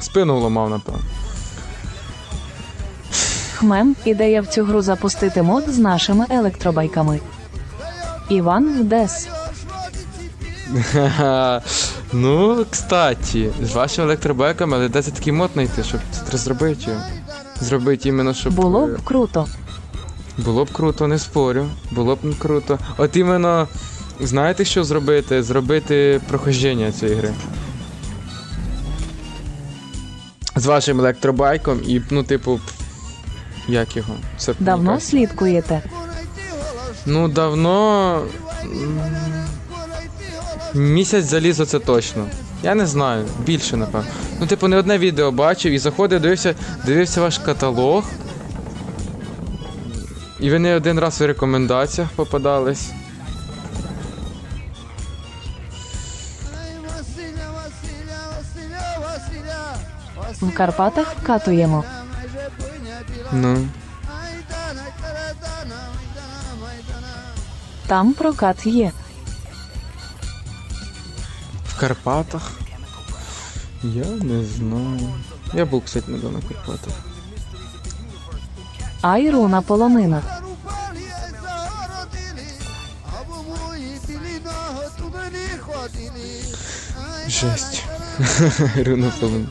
Спину ламав, напевно. Хмем, ідея в цю гру запустити мод з нашими електробайками. Іван. Ха-ха. Ну, кстати, з вашими електробайками, але де це такий мод знайти, щоб це зробити? Зробити іменно, щоб. Було е, б круто. Було б круто, не спорю. Було б круто. От іменно, знаєте, що зробити? Зробити прохождення цієї гри. З вашим електробайком і, ну, типу, як його? Це Давно якась- слідкуєте. Ну, давно. м, Місяць залізо це точно. Я не знаю, більше, напевно. Ну, типу, не одне відео бачив і заходив, дивився, дивився ваш каталог. І ви не один раз в рекомендаціях попадались. В Карпатах вкатуємо. Ну. Там прокат є. В Карпатах. Я не знаю. Я був, кстати, недавно в Карпатах. Айруна полонина. Жесть. Руна полон.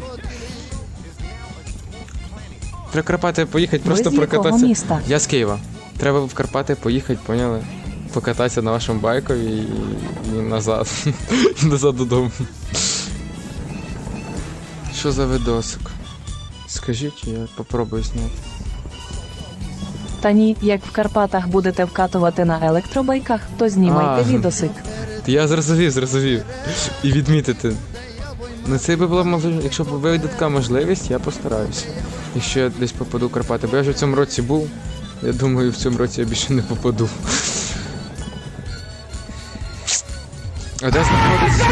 Треба в Карпати поїхати, просто з якого прокататися. міста? Я з Києва. Треба в Карпати поїхати, поняли? Покататися на вашому байкові і, і назад. І назад додому. Що за видосик? Скажіть, я попробую зняти. Та ні, як в Карпатах будете вкатувати на електробайках, то знімайте А. відосик. Я зрозумів, зрозумів. І відмітити. Ну це би була можливість, якщо б вийде така можливість, я постараюся. Якщо я десь попаду в Карпати, бо я вже в цьому році був. Я думаю, в цьому році я більше не попаду. А де знаходиться?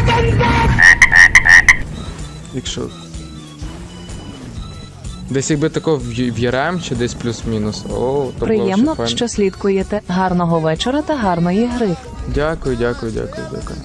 Якщо. Десь якби тако в Ю- чи десь плюс-мінус. О, то Приємно, файно. що слідкуєте. Гарного вечора та гарної гри. Дякую, дякую, дякую, дякую.